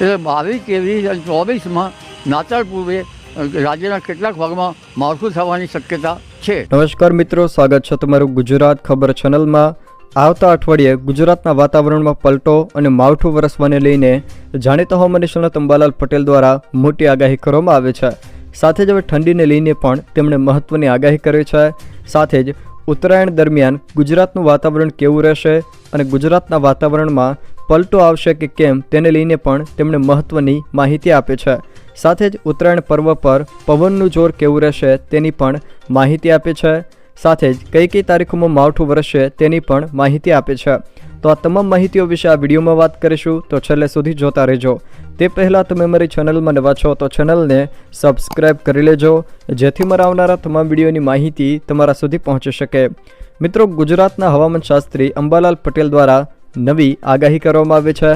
એટલે બાવીસ ત્રેવીસ અને ચોવીસમાં નાતાળ પૂર્વે રાજ્યના કેટલાક ભાગમાં માવઠું થવાની શક્યતા છે. નમસ્કાર મિત્રો, સ્વાગત છે તમારું ગુજરાત ખબર ચેનલમાં. આવતા અઠવાડિયે ગુજરાતના વાતાવરણમાં પલટો અને માવઠું વરસવાને લઈને જાણીતા હવામાન નિષ્ણાત અંબાલાલ પટેલ દ્વારા મોટી આગાહી કરવામાં આવે છે. સાથે જ હવે ઠંડીને લઈને પણ તેમણે મહત્ત્વની આગાહી કરી છે. સાથે જ ઉત્તરાયણ દરમિયાન ગુજરાતનું વાતાવરણ કેવું રહેશે અને ગુજરાતના વાતાવરણમાં પલટો આવશે કે કેમ તેને લઈને પણ તેમણે મહત્વની માહિતી આપી છે. સાથે જ ઉત્તરાયણ પર્વ પર પવનનું જોર કેવું રહેશે તેની પણ માહિતી આપી છે. સાથે જ કઈ કઈ તારીખોમાં માવઠું વરસશે તેની પણ માહિતી આપી છે. તો આ તમામ માહિતીઓ વિશે આ વિડીયોમાં વાત કરીશું. તો છેલ્લે સુધી જોતા રહેજો. તે પહેલાં તમે મારી ચેનલમાં નવા છો તો ચેનલને સબસ્ક્રાઈબ કરી લેજો. જેથી મારા આવનારા તમામ વિડીયોની માહિતી તમારા સુધી પહોંચી શકે. મિત્રો, ગુજરાતના હવામાન શાસ્ત્રી અંબાલાલ પટેલ દ્વારા નવી આગાહી કરવામાં આવી છે.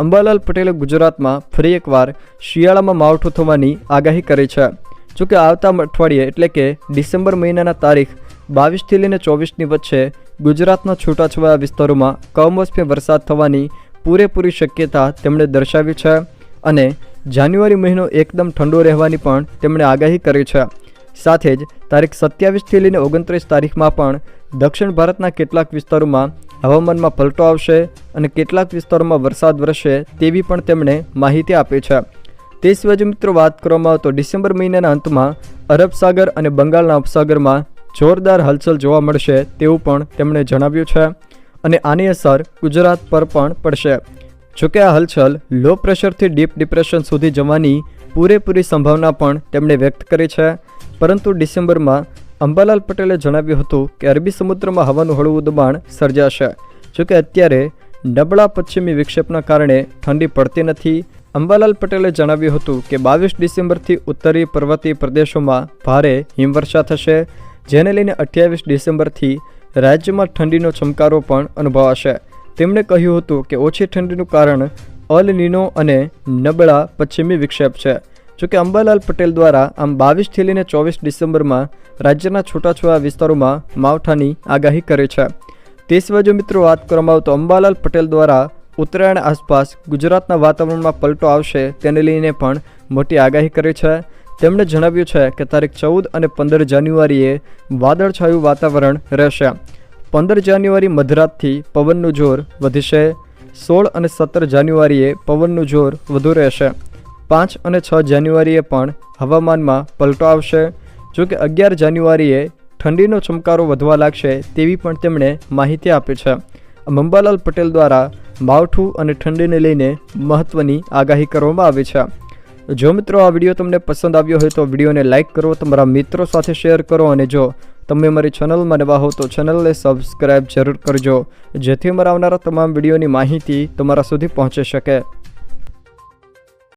અંબાલાલ પટેલે ગુજરાતમાં ફરી એકવાર શિયાળામાં માવઠું થવાની આગાહી કરી છે. જોકે આવતા અઠવાડિયે એટલે કે ડિસેમ્બર મહિનાના તારીખ બાવીસથી લઈને ચોવીસની વચ્ચે ગુજરાતના છૂટાછવાયા વિસ્તારોમાં કમોસમી વરસાદ થવાની પૂરેપૂરી શક્યતા તેમણે દર્શાવી છે અને જાન્યુઆરી મહિનો એકદમ ઠંડો રહેવાની પણ તેમણે આગાહી કરી છે. સાથે જ તારીખ સત્યાવીસથી લઈને ઓગણત્રીસ તારીખમાં પણ દક્ષિણ ભારતના કેટલાક વિસ્તારોમાં હવામાનમાં પલટો આવશે અને કેટલાક વિસ્તારોમાં વરસાદ વરસશે તેવી પણ તેમણે માહિતી આપી છે. તે સિવાય જો મિત્રો વાત કરવામાં આવે તો ડિસેમ્બર મહિનાના અંતમાં અરબ સાગર અને બંગાળના ઉપસાગરમાં જોરદાર હલચલ જોવા મળશે તેવું પણ તેમણે જણાવ્યું છે અને આની અસર ગુજરાત પર પણ પડશે. જોકે આ હલચલ લો પ્રેશરથી ડીપ ડિપ્રેશન સુધી જવાની પૂરેપૂરી સંભાવના પણ તેમણે વ્યક્ત કરી છે. પરંતુ ડિસેમ્બરમાં અંબાલાલ પટેલે જણાવ્યું હતું કે અરબી સમુદ્રમાં હવાનું હળવું દબાણ સર્જાશે. જોકે અત્યારે નબળા પશ્ચિમી વિક્ષેપના કારણે ઠંડી પડતી નથી. અંબાલાલ પટેલે જણાવ્યું હતું કે બાવીસ ડિસેમ્બરથી ઉત્તરી પર્વતીય પ્રદેશોમાં ભારે હિમવર્ષા થશે, જેને લઈને અઠ્યાવીસ ડિસેમ્બરથી રાજ્યમાં ઠંડીનો ચમકારો પણ અનુભવાશે. તેમણે કહ્યું હતું કે ઓછી ઠંડીનું કારણ અલ નીનો અને નબળા પશ્ચિમી વિક્ષેપ છે. જોકે અંબાલાલ પટેલ દ્વારા આમ બાવીસથી લઈને ચોવીસ ડિસેમ્બરમાં રાજ્યના છૂટાછવાયા વિસ્તારોમાં માવઠાની આગાહી કરી છે. તે સિવાય જો મિત્રો વાત કરવામાં આવે તો અંબાલાલ પટેલ દ્વારા ઉત્તરાયણ આસપાસ ગુજરાતના વાતાવરણમાં પલટો આવશે તેને લઈને પણ મોટી આગાહી કરી છે. તેમણે જણાવ્યું છે કે તારીખ ચૌદ અને પંદર જાન્યુઆરીએ વાદળછાયું વાતાવરણ રહેશે. પંદર જાન્યુઆરી મધરાતથી પવનનું જોર વધશે. સોળ અને સત્તર જાન્યુઆરીએ પવનનું જોર વધુ રહેશે. પાંચ અને છ જાન્યુઆરીએ પણ હવામાનમાં પલટો આવશે. જો કે અગિયાર જાન્યુઆરીએ ઠંડીનો ચમકારો વધવા લાગશે તેવી પણ તેમણે માહિતી આપી છે. અંબાલાલ પટેલ દ્વારા માવઠું અને ઠંડીને લઈને મહત્ત્વની આગાહી કરવામાં આવી છે. જો મિત્રો આ વીડિયો તમને પસંદ આવ્યો હોય તો વિડીયોને લાઇક કરો, તમારા મિત્રો સાથે શેર કરો અને જો તમે મારી ચેનલમાં નવા હો તો ચેનલને સબસ્ક્રાઇબ જરૂર કરજો. જેથી અમારા આવનારા તમામ વિડીયોની માહિતી તમારા સુધી પહોંચી શકે.